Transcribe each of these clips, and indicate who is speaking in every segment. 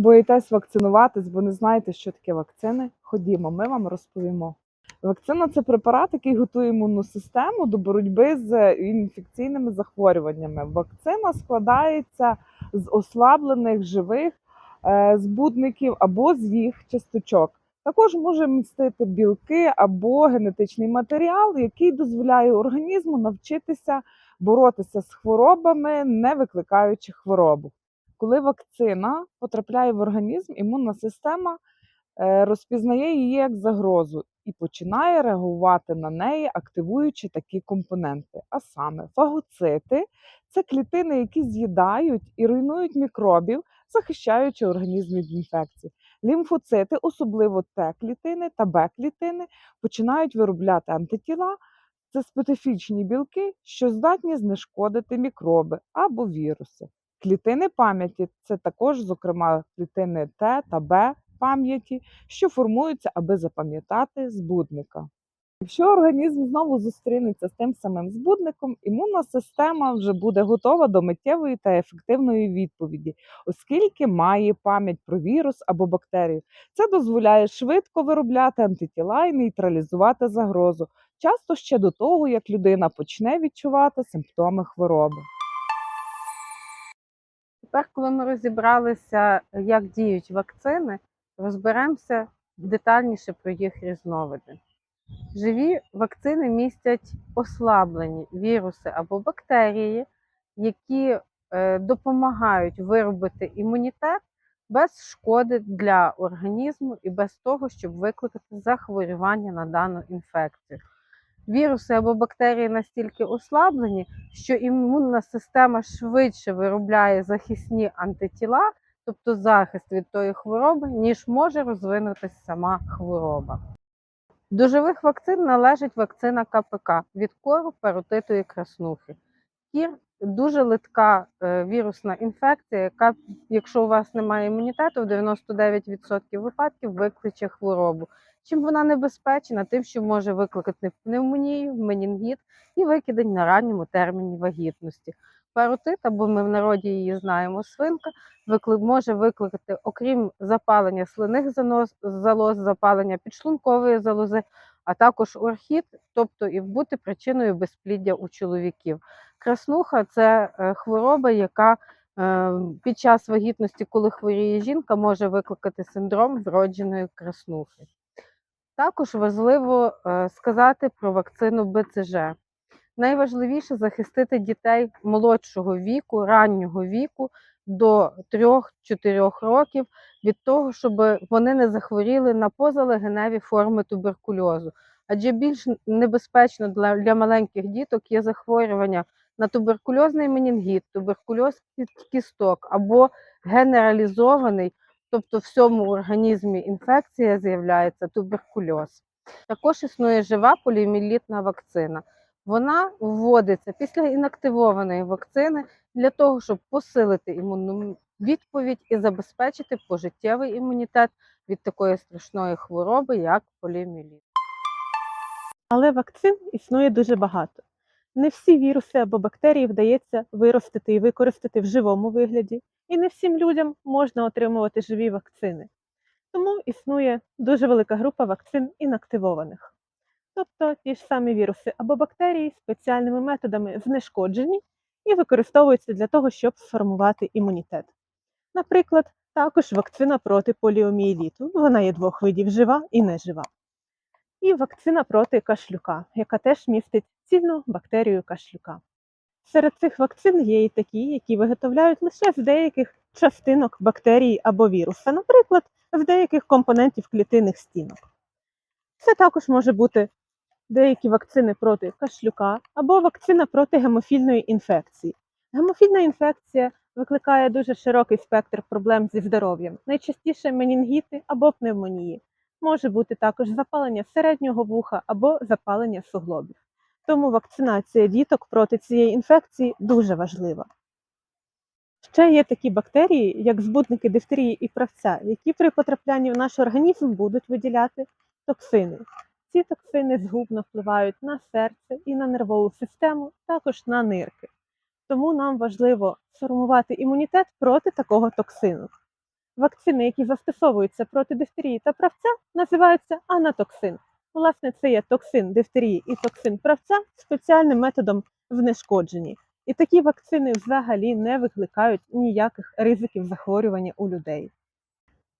Speaker 1: Боїтесь вакцинуватись, бо не знаєте, що таке вакцини? Ходімо, ми вам розповімо. Вакцина це препарат, який готує імунну систему до боротьби з інфекційними захворюваннями. Вакцина складається з ослаблених живих е, збудників або з їх часточок. Також може містити білки або генетичний матеріал, який дозволяє організму навчитися боротися з хворобами, не викликаючи хворобу. Коли вакцина потрапляє в організм, імунна система е, розпізнає її як загрозу і починає реагувати на неї, активуючи такі компоненти. А саме фагоцити це клітини, які з'їдають і руйнують мікробів, захищаючи організм від інфекцій. Лімфоцити, особливо Т-клітини та Б-клітини, починають виробляти антитіла. Це специфічні білки, що здатні знешкодити мікроби або віруси. Клітини пам'яті це також, зокрема, клітини Т та Б пам'яті, що формуються, аби запам'ятати збудника. Якщо організм знову зустрінеться з тим самим збудником, імунна система вже буде готова до миттєвої та ефективної відповіді, оскільки має пам'ять про вірус або бактерію. Це дозволяє швидко виробляти антитіла і нейтралізувати загрозу, часто ще до того, як людина почне відчувати симптоми хвороби.
Speaker 2: Тепер, коли ми розібралися, як діють вакцини, розберемося детальніше про їх різновиди. Живі вакцини містять ослаблені віруси або бактерії, які е, допомагають виробити імунітет без шкоди для організму і без того, щоб викликати захворювання на дану інфекцію. Віруси або бактерії настільки ослаблені, що імунна система швидше виробляє захисні антитіла, тобто захист від тої хвороби, ніж може розвинутися сама хвороба. До живих вакцин належить вакцина КПК від кору, паротиту і краснухи. Кір дуже литка е, вірусна інфекція, яка, якщо у вас немає імунітету, в 99% випадків викличе хворобу. Чим вона небезпечна? Тим, що може викликати пневмонію, менінгіт і викидень на ранньому терміні вагітності. Паротит, або ми в народі її знаємо, свинка, може викликати, окрім запалення слинних занос, залоз, запалення підшлункової залози, а також орхід, тобто і бути причиною безпліддя у чоловіків. Краснуха це е, хвороба, яка е, під час вагітності, коли хворіє жінка, може викликати синдром вродженої краснухи. Також важливо е, сказати про вакцину БЦЖ. Найважливіше захистити дітей молодшого віку, раннього віку до 3-4 років від того, щоб вони не захворіли на позалегеневі форми туберкульозу. Адже більш небезпечно для, для маленьких діток є захворювання на туберкульозний менінгіт, туберкульоз кісток або генералізований, тобто в всьому організмі інфекція з'являється туберкульоз. Також існує жива поліомієлітна вакцина. Вона вводиться після інактивованої вакцини для того, щоб посилити імунну відповідь і забезпечити пожиттєвий імунітет від такої страшної хвороби, як поліомієліт.
Speaker 3: Але вакцин існує дуже багато. Не всі віруси або бактерії вдається виростити і використати в живому вигляді, і не всім людям можна отримувати живі вакцини. Тому існує дуже велика група вакцин інактивованих. Тобто ті ж самі віруси або бактерії спеціальними методами знешкоджені і використовуються для того, щоб сформувати імунітет. Наприклад, також вакцина проти поліомієліту. Вона є двох видів жива і нежива і вакцина проти кашлюка, яка теж містить цільну бактерію кашлюка. Серед цих вакцин є і такі, які виготовляють лише з деяких частинок бактерії або віруса, наприклад, з деяких компонентів клітинних стінок. Це також може бути деякі вакцини проти кашлюка або вакцина проти гемофільної інфекції. Гемофільна інфекція викликає дуже широкий спектр проблем зі здоров'ям, найчастіше менінгіти або пневмонії може бути також запалення середнього вуха або запалення суглобів. Тому вакцинація діток проти цієї інфекції дуже важлива. Ще є такі бактерії, як збудники дифтерії і правця, які при потраплянні в наш організм будуть виділяти токсини. Ці токсини згубно впливають на серце і на нервову систему, також на нирки. Тому нам важливо сформувати імунітет проти такого токсину. Вакцини, які застосовуються проти дифтерії та правця, називаються анатоксин. Власне, це є токсин дифтерії і токсин правця спеціальним методом знешкоджені. І такі вакцини взагалі не викликають ніяких ризиків захворювання у людей.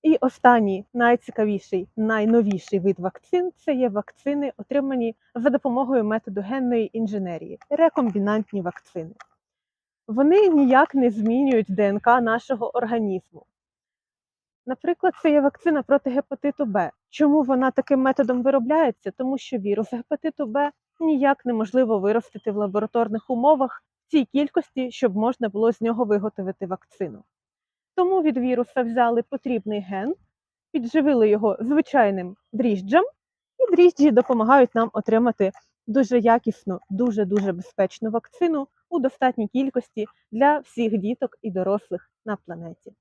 Speaker 3: І останній найцікавіший, найновіший вид вакцин це є вакцини, отримані за допомогою методу генної інженерії, рекомбінантні вакцини. Вони ніяк не змінюють ДНК нашого організму. Наприклад, це є вакцина проти гепатиту Б. Чому вона таким методом виробляється? Тому що вірус гепатиту Б ніяк неможливо виростити в лабораторних умовах в цій кількості, щоб можна було з нього виготовити вакцину. Тому від віруса взяли потрібний ген, підживили його звичайним дріжджам, і дріжджі допомагають нам отримати дуже якісну, дуже дуже безпечну вакцину у достатній кількості для всіх діток і дорослих на планеті.